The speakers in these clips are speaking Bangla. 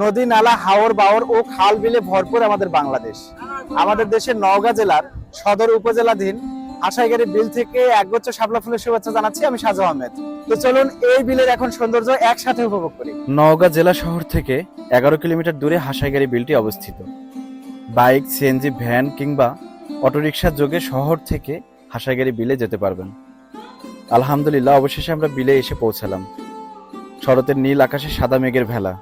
নদী, নালা, হাওর, বাওর ও খাল বিলে ভরপুর আমাদের বাংলাদেশ। আমাদের দেশের নওগাঁ জেলার সদর উপজেলাধীন আশাইগাড়ি বিল থেকে একগুচ্ছ শাপলা ফুলের শুভেচ্ছা জানাচ্ছি আমি সাজু আহমেদ। তো চলুন এই বিলের এখন সৌন্দর্য একসাথে উপভোগ করি। নওগাঁ জেলা শহর থেকে এগারো কিলোমিটার দূরে হাসাইগারি বিলটি অবস্থিত। বাইক সিএনজি ভ্যান কিংবা অটোরিকশার যোগে শহর থেকে হাসাইগারি বিলে যেতে পারবেন। আলহামদুলিল্লাহ, অবশেষে আমরা বিলে এসে পৌঁছালাম। শরতের নীল আকাশে সাদা মেঘের ভেলা।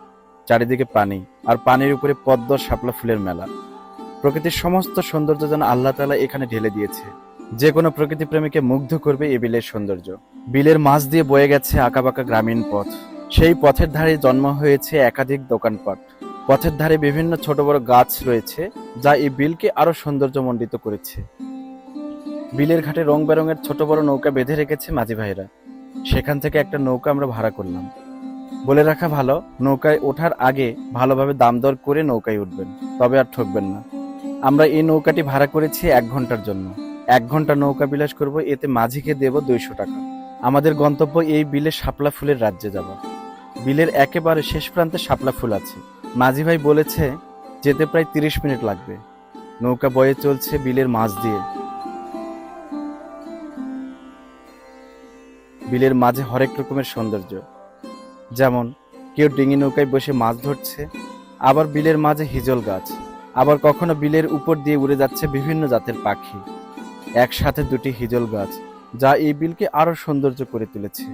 চারিদিকে পানি আর পানির উপরে পদ্ম শাপলা ফুলের মেলা। প্রকৃতির সমস্ত সৌন্দর্য যেন আল্লাহ তালা এখানে ঢেলে দিয়েছে। যে কোনো প্রকৃতি প্রেমীকে মুগ্ধ করবে এই বিলের সৌন্দর্য। বিলের মাছ দিয়ে বয়ে গেছে আঁকাবাঁকা গ্রামীণ পথ। সেই পথের ধারে জন্ম হয়েছে একাধিক দোকানপাট। পথের ধারে বিভিন্ন ছোট বড় গাছ রয়েছে, যা এই বিলকে আরও সৌন্দর্য সৌন্দর্যমণ্ডিত করেছে। বিলের ঘাটে রং বেরঙের ছোট বড় নৌকা বেঁধে রেখেছে মাঝি ভাইরা। সেখান থেকে একটা নৌকা আমরা ভাড়া করলাম। বলে রাখা ভালো, নৌকায় ওঠার আগে ভালোভাবে দাম দর করে নৌকায় উঠবেন, তবে আর ঠকবেন না। আমরা এই নৌকাটি ভাড়া করেছি এক ঘণ্টার জন্য। এক ঘণ্টা নৌকা বিলাস করব, এতে মাঝিকে দেব দুইশো টাকা। আমাদের গন্তব্য এই বিলে শাপলা ফুলের রাজ্যে যাব। বিলের একেবারে শেষ প্রান্তে শাপলা ফুল আছে। মাঝি ভাই বলেছে, যেতে প্রায় তিরিশ মিনিট লাগবে। নৌকা বয়ে চলছে বিলের মাছ দিয়ে। বিলের মাঝে হরেক রকমের সৌন্দর্য। যেমন, কেউ ডিঙি নৌকায় বসে মাছ ধরছে, আবার বিলের মাঝে হিজল গাছ, আবার কখনো বিলের উপর দিয়ে উড়ে যাচ্ছে বিভিন্ন জাতের পাখি। একসাথে দুটি হিজল গাছ, যা এই বিলকে আরও সৌন্দর্য করে তুলেছে।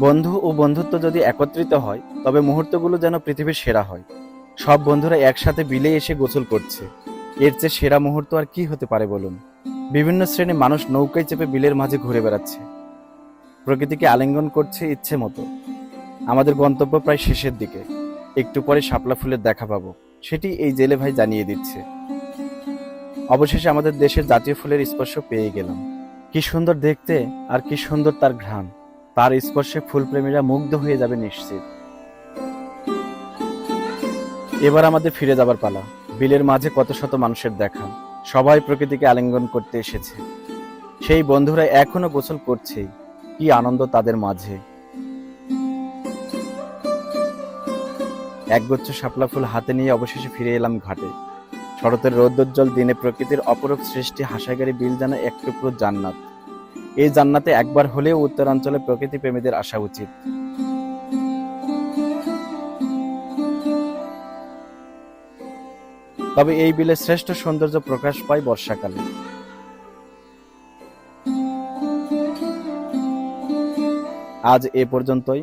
বন্ধু ও বন্ধুত্ব যদি একত্রিত হয়, তবে মুহূর্তগুলো যেন পৃথিবীর সেরা হয়। সব বন্ধুরা একসাথে বিলে এসে গোসল করছে। এর চেয়ে সেরা মুহূর্ত আর কি হতে পারে বলুন? বিভিন্ন শ্রেণির মানুষ নৌকায় চেপে বিলের মাঝে ঘুরে বেড়াচ্ছে। প্রকৃতিকে আলিঙ্গন করছে ইচ্ছে মতো। আমাদের গন্তব্য প্রায় শেষের দিকে। একটু পরে শাপলা ফুলের দেখা পাবো। সেটি এই জেলে ভাই জানিয়ে দিচ্ছে। অবশেষে আমাদের দেশের জাতীয় ফুলের স্পর্শ পেয়ে গেলাম। কি সুন্দর দেখতে আর কি সুন্দর তার ঘ্রাণ। তার স্পর্শে ফুলপ্রেমীরা মুগ্ধ হয়ে যাবে নিশ্চিত। এবার আমাদের ফিরে যাবার পালা। বিলের মাঝে কত শত মানুষের দেখা। সবাই প্রকৃতিকে আলিঙ্গন করতে এসেছে। সেই বন্ধুরা এখনও গোসল করছেই। কি আনন্দ তাদের মাঝে। একগুচ্ছ শাপলা ফুল হাতে নিয়ে অবশেষে ফিরে এলাম ঘাটে। শরতের রৌদ্রোজ্জ্বল দিনে প্রকৃতির অপরূপ সৃষ্টি হাসাগারি বিল যেন এক টুকরো জান্নাত। এই জান্নাতে একবার হলেও উত্তরাঞ্চলে প্রকৃতি প্রেমীদের আসা উচিত। তবে এই বিলের শ্রেষ্ঠ সৌন্দর্য প্রকাশ পায় বর্ষাকালে। আজ এ পর্যন্তই।